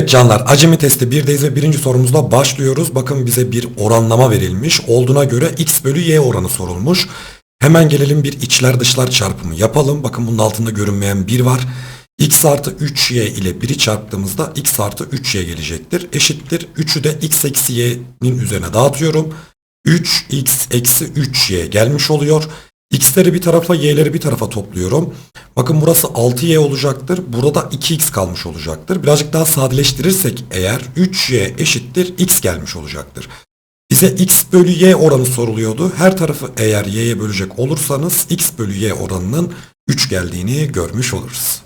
Evet canlar acemi testi 1'deyiz ve birinci sorumuzla başlıyoruz. Bakın bize bir oranlama verilmiş. Olduğuna göre x bölü y oranı sorulmuş. Hemen gelelim bir içler dışlar çarpımı yapalım. Bakın bunun altında görünmeyen 1 var. x artı 3y ile 1'i çarptığımızda x artı 3y gelecektir. Eşittir 3'ü de x eksi y'nin üzerine dağıtıyorum. 3x eksi 3y gelmiş oluyor. X'leri bir tarafa y'leri bir tarafa topluyorum. Bakın burası 6y olacaktır. Burada 2x kalmış olacaktır. Birazcık daha sadeleştirirsek eğer 3y eşittir x gelmiş olacaktır. Bize x bölü y oranı soruluyordu. Her tarafı eğer y'ye bölecek olursanız x bölü y oranının 3 geldiğini görmüş oluruz.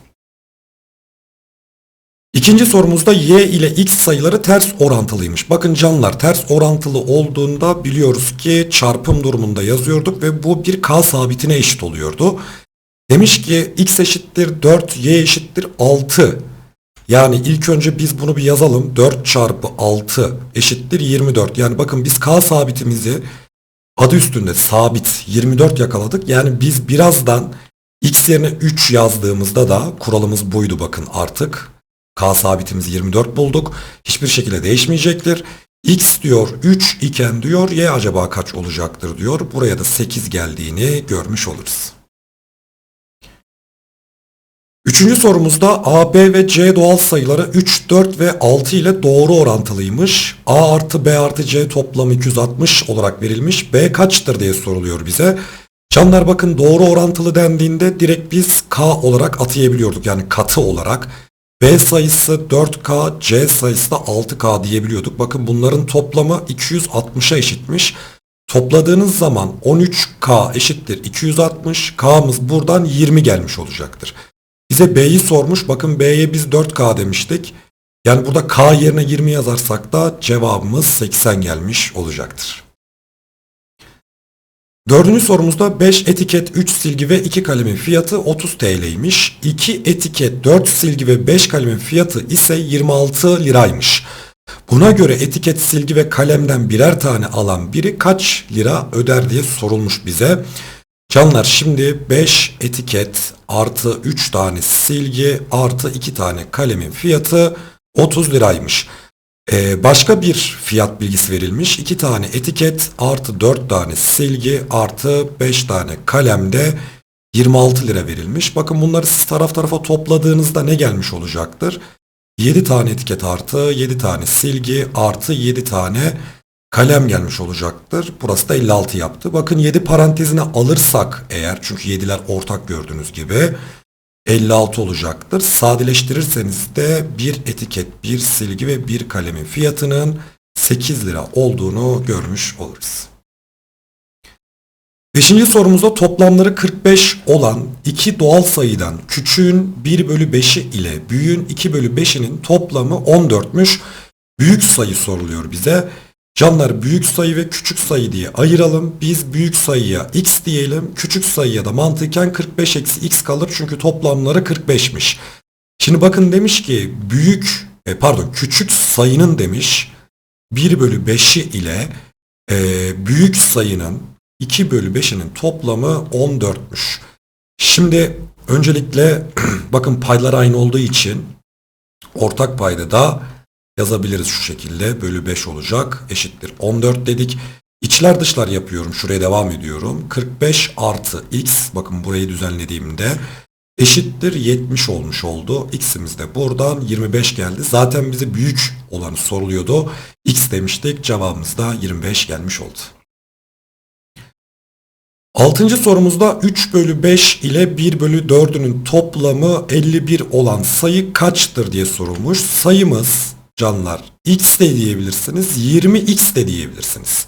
İkinci sorumuzda y ile x sayıları ters orantılıymış. Bakın canlar ters orantılı olduğunda biliyoruz ki çarpım durumunda yazıyorduk ve bu bir k sabitine eşit oluyordu. Demiş ki x eşittir 4, y eşittir 6. Yani ilk önce biz bunu bir yazalım. 4 çarpı 6 eşittir 24. Yani bakın biz k sabitimizi adı üstünde sabit 24 yakaladık. Yani biz birazdan x yerine 3 yazdığımızda da kuralımız buydu bakın artık. K sabitimizi 24 bulduk. Hiçbir şekilde değişmeyecektir. X diyor 3 iken diyor y acaba kaç olacaktır diyor. Buraya da 8 geldiğini görmüş oluruz. Üçüncü sorumuzda A, B ve C doğal sayıları 3, 4 ve 6 ile doğru orantılıymış. A artı B artı C toplamı 260 olarak verilmiş. B kaçtır diye soruluyor bize. Canlar bakın doğru orantılı dendiğinde direkt biz K olarak atayabiliyorduk. Yani katı olarak. B sayısı 4K, C sayısı da 6K diyebiliyorduk. Bakın bunların toplamı 260'a eşitmiş. Topladığınız zaman 13K eşittir 260. K'mız buradan 20 gelmiş olacaktır. Bize B'yi sormuş. Bakın B'ye biz 4K demiştik. Yani burada K yerine 20 yazarsak da cevabımız 80 gelmiş olacaktır. Dördüncü sorumuzda 5 etiket, 3 silgi ve 2 kalemin fiyatı 30 TL'ymiş. 2 etiket, 4 silgi ve 5 kalemin fiyatı ise 26 liraymış. Buna göre etiket, silgi ve kalemden birer tane alan biri kaç lira öder diye sorulmuş bize. Canlar şimdi 5 etiket artı 3 tane silgi artı 2 tane kalemin fiyatı 30 liraymış. Ee, başka bir fiyat bilgisi verilmiş. 2 tane etiket artı 4 tane silgi artı 5 tane kalemde 26 lira verilmiş. Bakın bunları siz taraf tarafa topladığınızda ne gelmiş olacaktır? 7 tane etiket artı 7 tane silgi artı 7 tane kalem gelmiş olacaktır. Burası da 56 yaptı. Bakın 7 parantezine alırsak eğer çünkü 7'ler ortak gördüğünüz gibi 56 olacaktır. Sadeleştirirseniz de bir etiket, bir silgi ve bir kalemin fiyatının 8 lira olduğunu görmüş oluruz. Beşinci sorumuzda toplamları 45 olan iki doğal sayıdan küçüğün 1 bölü 5'i ile büyüğün 2 bölü 5'inin toplamı 14'müş. Büyük sayı soruluyor bize. Canlar büyük sayı ve küçük sayı diye ayıralım. Biz büyük sayıya x diyelim. Küçük sayıya da mantıken 45 eksi x kalır. Çünkü toplamları 45'miş. Şimdi bakın demiş ki büyük e, pardon küçük sayının demiş 1 bölü 5'i ile e, büyük sayının 2 bölü 5'inin toplamı 14'müş. Şimdi öncelikle bakın paylar aynı olduğu için ortak payda da yazabiliriz şu şekilde. Bölü 5 olacak. Eşittir 14 dedik. İçler dışlar yapıyorum. Şuraya devam ediyorum. 45 artı x. Bakın burayı düzenlediğimde eşittir 70 olmuş oldu. X'imiz de buradan 25 geldi. Zaten bize büyük olanı soruluyordu. X demiştik. Cevabımız da 25 gelmiş oldu. Altıncı sorumuzda 3 bölü 5 ile 1 bölü 4'ünün toplamı 51 olan sayı kaçtır diye sorulmuş. Sayımız canlar x de diyebilirsiniz 20x de diyebilirsiniz.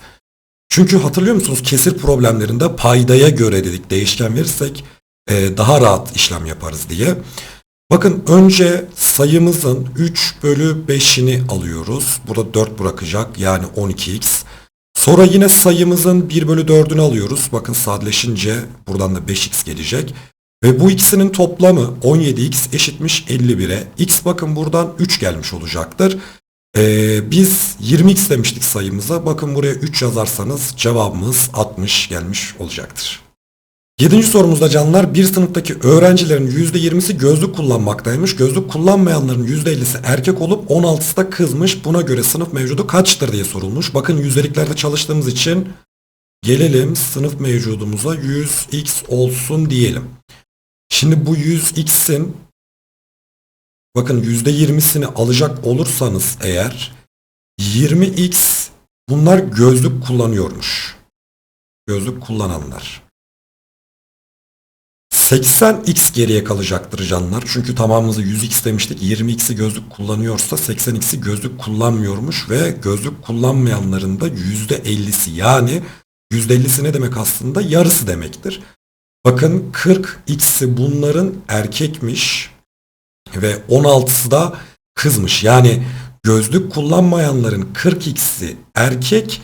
Çünkü hatırlıyor musunuz kesir problemlerinde paydaya göre dedik değişken verirsek e, daha rahat işlem yaparız diye. Bakın önce sayımızın 3 bölü 5'ini alıyoruz. Burada 4 bırakacak yani 12x. Sonra yine sayımızın 1 bölü 4'ünü alıyoruz. Bakın sadeleşince buradan da 5x gelecek. Ve bu ikisinin toplamı 17x eşitmiş 51'e. X bakın buradan 3 gelmiş olacaktır. Ee, biz 20x demiştik sayımıza. Bakın buraya 3 yazarsanız cevabımız 60 gelmiş olacaktır. Yedinci sorumuzda canlar bir sınıftaki öğrencilerin %20'si gözlük kullanmaktaymış. Gözlük kullanmayanların %50'si erkek olup 16'sı da kızmış. Buna göre sınıf mevcudu kaçtır diye sorulmuş. Bakın yüzdeliklerde çalıştığımız için gelelim sınıf mevcudumuza 100x olsun diyelim. Şimdi bu 100x'in bakın %20'sini alacak olursanız eğer 20x bunlar gözlük kullanıyormuş. Gözlük kullananlar. 80x geriye kalacaktır canlar. Çünkü tamamımızı 100x demiştik. 20x'i gözlük kullanıyorsa 80x'i gözlük kullanmıyormuş ve gözlük kullanmayanların da %50'si yani %50'si ne demek aslında? Yarısı demektir. Bakın 40x'i bunların erkekmiş ve 16'sı da kızmış. Yani gözlük kullanmayanların 40x'i erkek,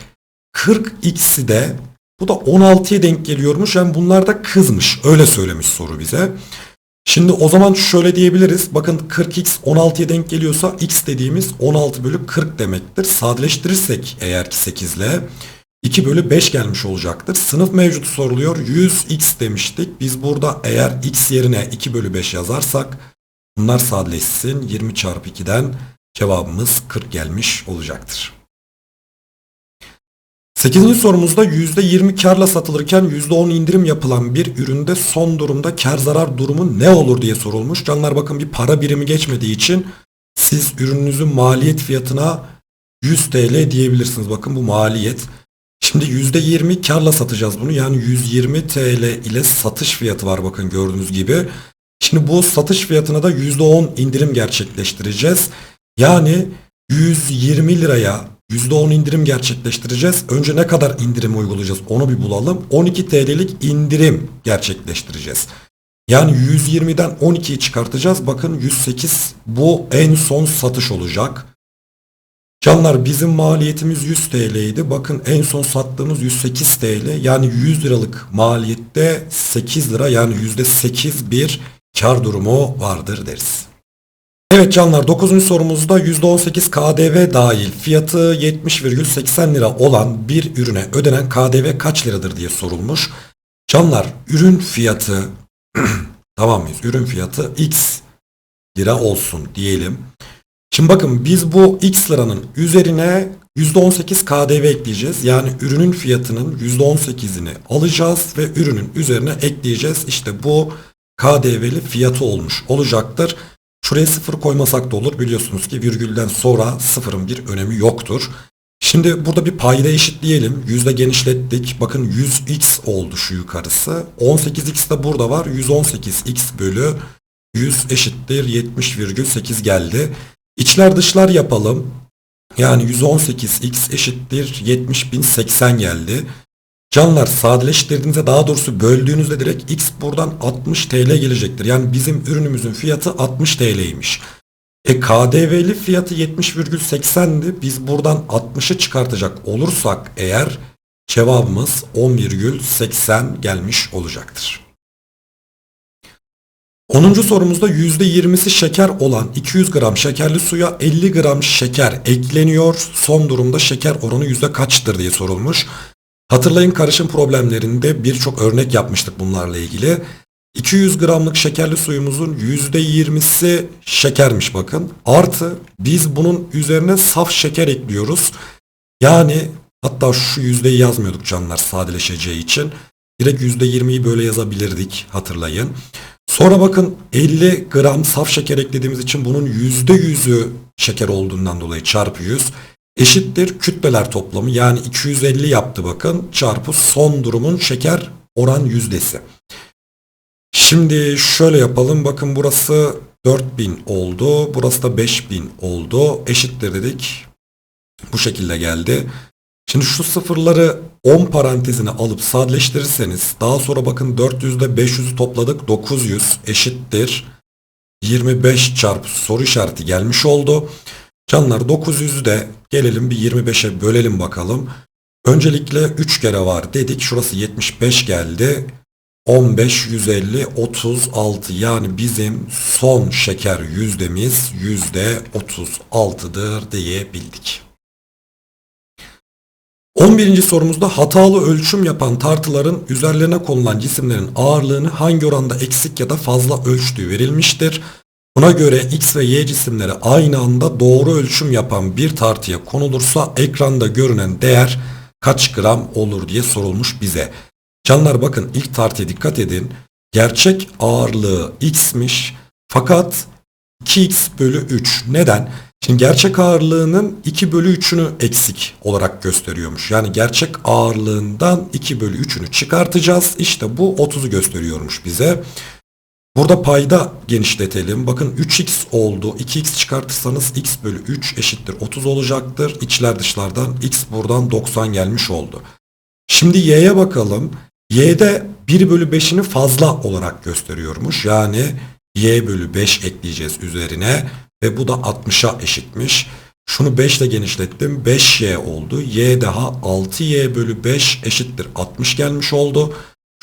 40x'i de bu da 16'ya denk geliyormuş. Yani bunlar da kızmış. Öyle söylemiş soru bize. Şimdi o zaman şöyle diyebiliriz. Bakın 40x 16'ya denk geliyorsa x dediğimiz 16 bölü 40 demektir. Sadeleştirirsek eğer ki 8 ile 2 bölü 5 gelmiş olacaktır. Sınıf mevcutu soruluyor. 100x demiştik. Biz burada eğer x yerine 2 bölü 5 yazarsak bunlar sadeleşsin. 20 çarpı 2'den cevabımız 40 gelmiş olacaktır. 8. sorumuzda %20 karla satılırken %10 indirim yapılan bir üründe son durumda kar zarar durumu ne olur diye sorulmuş. Canlar bakın bir para birimi geçmediği için siz ürününüzün maliyet fiyatına 100 TL diyebilirsiniz. Bakın bu maliyet. Şimdi %20 karla satacağız bunu. Yani 120 TL ile satış fiyatı var bakın gördüğünüz gibi. Şimdi bu satış fiyatına da %10 indirim gerçekleştireceğiz. Yani 120 liraya %10 indirim gerçekleştireceğiz. Önce ne kadar indirim uygulayacağız onu bir bulalım. 12 TL'lik indirim gerçekleştireceğiz. Yani 120'den 12'yi çıkartacağız. Bakın 108 bu en son satış olacak. Canlar bizim maliyetimiz 100 TL idi. Bakın en son sattığımız 108 TL. Yani 100 liralık maliyette 8 lira yani %8 bir kar durumu vardır deriz. Evet canlar 9. sorumuzda %18 KDV dahil fiyatı 70,80 lira olan bir ürüne ödenen KDV kaç liradır diye sorulmuş. Canlar ürün fiyatı tamam mıyız? Ürün fiyatı X lira olsun diyelim. Şimdi bakın biz bu X liranın üzerine %18 KDV ekleyeceğiz. Yani ürünün fiyatının %18'ini alacağız ve ürünün üzerine ekleyeceğiz. İşte bu KDV'li fiyatı olmuş olacaktır. Şuraya sıfır koymasak da olur. Biliyorsunuz ki virgülden sonra sıfırın bir önemi yoktur. Şimdi burada bir payda eşitleyelim. Yüzde genişlettik. Bakın 100x oldu şu yukarısı. 18x de burada var. 118x bölü 100 eşittir 70,8 geldi. İçler dışlar yapalım. Yani 118x eşittir 70.080 geldi. Canlar sadeleştirdiğinizde daha doğrusu böldüğünüzde direkt x buradan 60 TL gelecektir. Yani bizim ürünümüzün fiyatı 60 TL'ymiş. E KDV'li fiyatı 70,80'di. Biz buradan 60'ı çıkartacak olursak eğer cevabımız 10,80 gelmiş olacaktır. 10. sorumuzda %20'si şeker olan 200 gram şekerli suya 50 gram şeker ekleniyor. Son durumda şeker oranı yüzde kaçtır diye sorulmuş. Hatırlayın karışım problemlerinde birçok örnek yapmıştık bunlarla ilgili. 200 gramlık şekerli suyumuzun %20'si şekermiş bakın. Artı biz bunun üzerine saf şeker ekliyoruz. Yani hatta şu yüzdeyi yazmıyorduk canlar sadeleşeceği için. Direkt %20'yi böyle yazabilirdik hatırlayın. Sonra bakın 50 gram saf şeker eklediğimiz için bunun %100'ü şeker olduğundan dolayı çarpı 100 eşittir kütleler toplamı yani 250 yaptı bakın çarpı son durumun şeker oran yüzdesi. Şimdi şöyle yapalım bakın burası 4000 oldu burası da 5000 oldu eşittir dedik bu şekilde geldi. Şimdi şu sıfırları 10 parantezine alıp sadeleştirirseniz daha sonra bakın 400'de 500'ü topladık 900 eşittir 25 çarpı soru işareti gelmiş oldu. Canlar 900'ü de gelelim bir 25'e bölelim bakalım. Öncelikle 3 kere var dedik. Şurası 75 geldi. 15, 150, 36 yani bizim son şeker yüzdemiz yüzde 36'dır diyebildik. 11. sorumuzda hatalı ölçüm yapan tartıların üzerlerine konulan cisimlerin ağırlığını hangi oranda eksik ya da fazla ölçtüğü verilmiştir. Buna göre X ve Y cisimleri aynı anda doğru ölçüm yapan bir tartıya konulursa ekranda görünen değer kaç gram olur diye sorulmuş bize. Canlar bakın ilk tartıya dikkat edin. Gerçek ağırlığı X'miş fakat 2x bölü 3. Neden? Şimdi gerçek ağırlığının 2 bölü 3'ünü eksik olarak gösteriyormuş. Yani gerçek ağırlığından 2 bölü 3'ünü çıkartacağız. İşte bu 30'u gösteriyormuş bize. Burada payda genişletelim. Bakın 3x oldu. 2x çıkartırsanız x bölü 3 eşittir 30 olacaktır. İçler dışlardan x buradan 90 gelmiş oldu. Şimdi y'ye bakalım. y'de 1 bölü 5'ini fazla olarak gösteriyormuş. Yani y bölü 5 ekleyeceğiz üzerine ve bu da 60'a eşitmiş. Şunu 5 ile genişlettim. 5y oldu. y daha 6y bölü 5 eşittir 60 gelmiş oldu.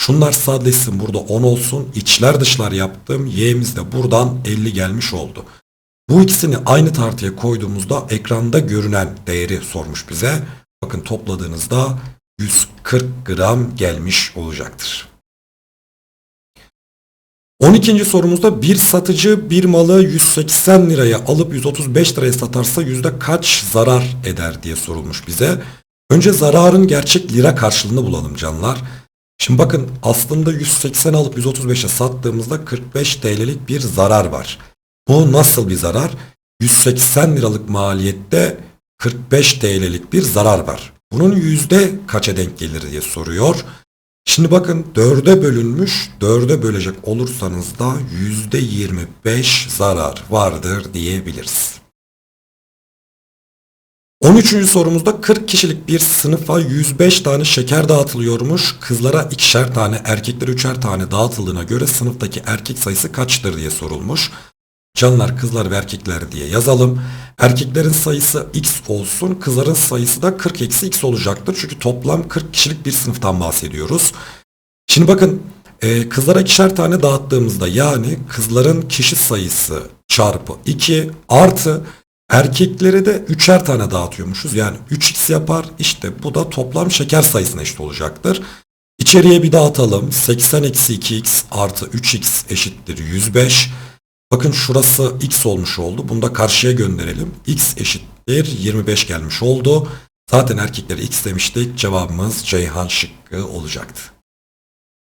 Şunlar sadeleşsin burada 10 olsun. İçler dışlar yaptım. Y'miz de buradan 50 gelmiş oldu. Bu ikisini aynı tartıya koyduğumuzda ekranda görünen değeri sormuş bize. Bakın topladığınızda 140 gram gelmiş olacaktır. 12. sorumuzda bir satıcı bir malı 180 liraya alıp 135 liraya satarsa yüzde kaç zarar eder diye sorulmuş bize. Önce zararın gerçek lira karşılığını bulalım canlar. Şimdi bakın aslında 180 alıp 135'e sattığımızda 45 TL'lik bir zarar var. Bu nasıl bir zarar? 180 liralık maliyette 45 TL'lik bir zarar var. Bunun yüzde kaça denk gelir diye soruyor. Şimdi bakın 4'e bölünmüş 4'e bölecek olursanız da yüzde 25 zarar vardır diyebiliriz. 13. sorumuzda 40 kişilik bir sınıfa 105 tane şeker dağıtılıyormuş. Kızlara ikişer tane, erkeklere üçer tane dağıtıldığına göre sınıftaki erkek sayısı kaçtır diye sorulmuş. Canlar, kızlar ve erkekler diye yazalım. Erkeklerin sayısı x olsun, kızların sayısı da 40 eksi x olacaktır. Çünkü toplam 40 kişilik bir sınıftan bahsediyoruz. Şimdi bakın e, kızlara ikişer tane dağıttığımızda yani kızların kişi sayısı çarpı 2 artı Erkeklere de üçer tane dağıtıyormuşuz. Yani 3x yapar. İşte bu da toplam şeker sayısına eşit olacaktır. İçeriye bir dağıtalım. 80 eksi 2x artı 3x eşittir 105. Bakın şurası x olmuş oldu. Bunu da karşıya gönderelim. x eşittir 25 gelmiş oldu. Zaten erkeklere x demiştik. Cevabımız Ceyhan şıkkı olacaktı.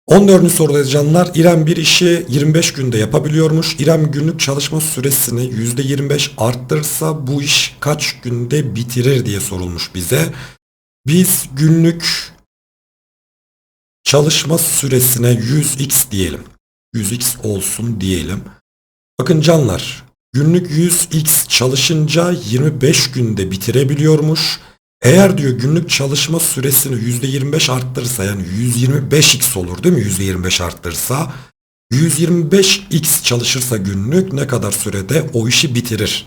14. soruda canlar İrem bir işi 25 günde yapabiliyormuş. İrem günlük çalışma süresini %25 arttırırsa bu iş kaç günde bitirir diye sorulmuş bize. Biz günlük çalışma süresine 100x diyelim. 100x olsun diyelim. Bakın canlar günlük 100x çalışınca 25 günde bitirebiliyormuş. Eğer diyor günlük çalışma süresini %25 arttırırsa yani 125x olur değil mi? %25 arttırırsa 125x çalışırsa günlük ne kadar sürede o işi bitirir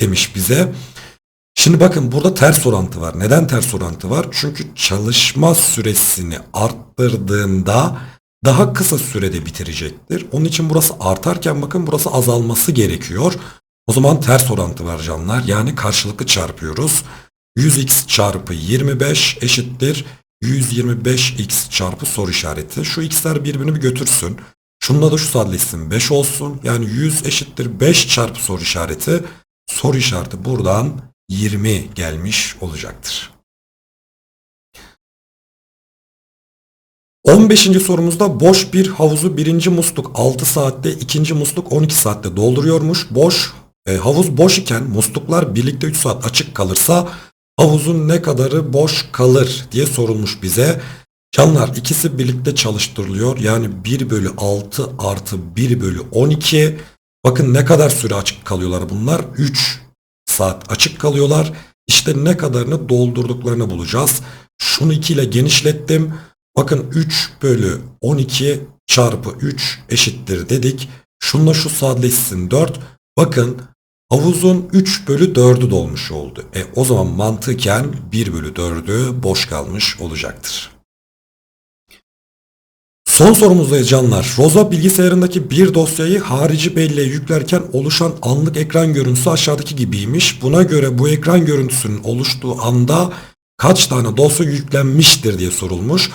demiş bize. Şimdi bakın burada ters orantı var. Neden ters orantı var? Çünkü çalışma süresini arttırdığında daha kısa sürede bitirecektir. Onun için burası artarken bakın burası azalması gerekiyor. O zaman ters orantı var canlar. Yani karşılıklı çarpıyoruz. 100x çarpı 25 eşittir 125x çarpı soru işareti. Şu x'ler birbirini bir götürsün. Şununla da şu sadeleşsin 5 olsun. Yani 100 eşittir 5 çarpı soru işareti. Soru işareti buradan 20 gelmiş olacaktır. 15. sorumuzda boş bir havuzu birinci musluk 6 saatte, ikinci musluk 12 saatte dolduruyormuş. Boş e, havuz boş iken musluklar birlikte 3 saat açık kalırsa havuzun ne kadarı boş kalır diye sorulmuş bize. Canlar ikisi birlikte çalıştırılıyor. Yani 1 bölü 6 artı 1 bölü 12. Bakın ne kadar süre açık kalıyorlar bunlar. 3 saat açık kalıyorlar. İşte ne kadarını doldurduklarını bulacağız. Şunu 2 ile genişlettim. Bakın 3 bölü 12 çarpı 3 eşittir dedik. Şunla şu sadeleşsin 4. Bakın Havuzun 3 bölü 4'ü dolmuş oldu. E o zaman mantıken 1 bölü 4'ü boş kalmış olacaktır. Son sorumuzda canlar. Roza bilgisayarındaki bir dosyayı harici belleğe yüklerken oluşan anlık ekran görüntüsü aşağıdaki gibiymiş. Buna göre bu ekran görüntüsünün oluştuğu anda kaç tane dosya yüklenmiştir diye sorulmuş.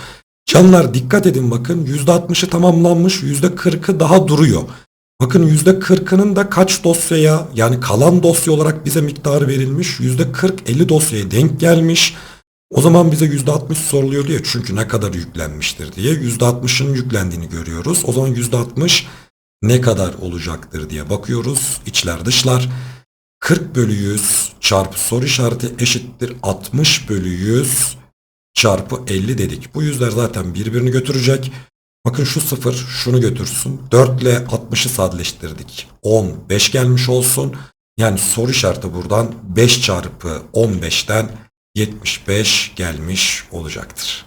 Canlar dikkat edin bakın %60'ı tamamlanmış %40'ı daha duruyor. Bakın %40'ının da kaç dosyaya yani kalan dosya olarak bize miktarı verilmiş %40 50 dosyaya denk gelmiş. O zaman bize %60 soruluyor diye çünkü ne kadar yüklenmiştir diye %60'ın yüklendiğini görüyoruz. O zaman %60 ne kadar olacaktır diye bakıyoruz. İçler dışlar. 40 bölü 100 çarpı soru işareti eşittir 60 bölü 100 çarpı 50 dedik. Bu yüzler zaten birbirini götürecek. Bakın şu sıfır şunu götürsün. 4 ile 60'ı sadeleştirdik. 10, 5 gelmiş olsun. Yani soru işareti buradan 5 çarpı 15'ten 75 gelmiş olacaktır.